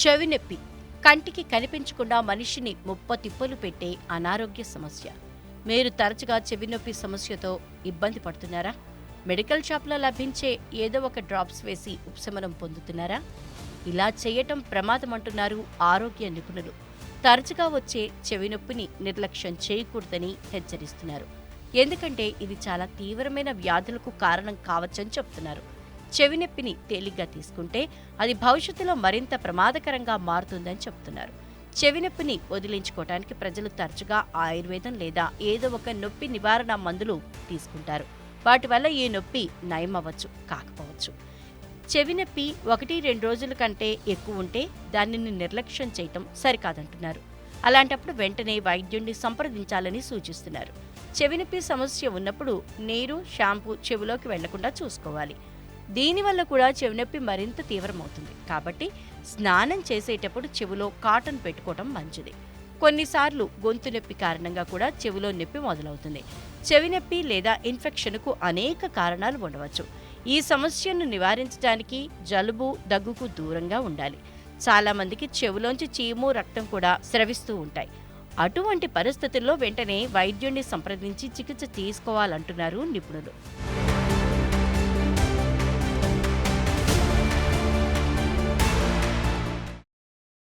చెవి నొప్పి కంటికి కనిపించకుండా మనిషిని ముప్ప తిప్పలు పెట్టే అనారోగ్య సమస్య. మీరు తరచుగా చెవి నొప్పి సమస్యతో ఇబ్బంది పడుతున్నారా? మెడికల్ షాప్లో లభించే ఏదో ఒక డ్రాప్స్ వేసి ఉపశమనం పొందుతున్నారా? ఇలా చేయటం ప్రమాదం అంటున్నారు ఆరోగ్య నిపుణులు. తరచుగా వచ్చే చెవి నొప్పిని నిర్లక్ష్యం చేయకూడదని హెచ్చరిస్తున్నారు. ఎందుకంటే ఇది చాలా తీవ్రమైన వ్యాధులకు కారణం కావచ్చని చెప్తున్నారు. చెవి నొప్పిని తేలిగ్గా తీసుకుంటే అది భవిష్యత్తులో మరింత ప్రమాదకరంగా మారుతుందని చెప్తున్నారు చెవి నొప్పిని వదిలించుకోవడానికి ప్రజలు తరచుగా ఆయుర్వేదం లేదా ఏదో ఒక నొప్పి నివారణ మందులు తీసుకుంటారు. వాటి వల్ల ఈ నొప్పి నయమవ్వచ్చు కాకపోవచ్చు. చెవి నొప్పి ఒకటి రెండు రోజుల కంటే ఎక్కువ ఉంటే దానిని నిర్లక్ష్యం చేయటం సరికాదంటున్నారు. అలాంటప్పుడు వెంటనే వైద్యుణ్ణి సంప్రదించాలని సూచిస్తున్నారు. చెవి నొప్పి సమస్య ఉన్నప్పుడు నీరు షాంపూ చెవిలోకి వెళ్ళకుండా చూసుకోవాలి. దీనివల్ల కూడా చెవినొప్పి మరింత తీవ్రమవుతుంది. కాబట్టి స్నానం చేసేటప్పుడు చెవిలో కాటన్ పెట్టుకోవటం మంచిది. కొన్నిసార్లు గొంతు నొప్పి కారణంగా కూడా చెవిలో నొప్పి మొదలవుతుంది. చెవి నొప్పి లేదా ఇన్ఫెక్షన్కు అనేక కారణాలు ఉండవచ్చు. ఈ సమస్యను నివారించడానికి జలుబు దగ్గుకు దూరంగా ఉండాలి. చాలామందికి చెవిలోంచి చీము రక్తం కూడా స్రవిస్తూ ఉంటాయి. అటువంటి పరిస్థితుల్లో వెంటనే వైద్యుణ్ణి సంప్రదించి చికిత్స తీసుకోవాలంటున్నారు నిపుణులు.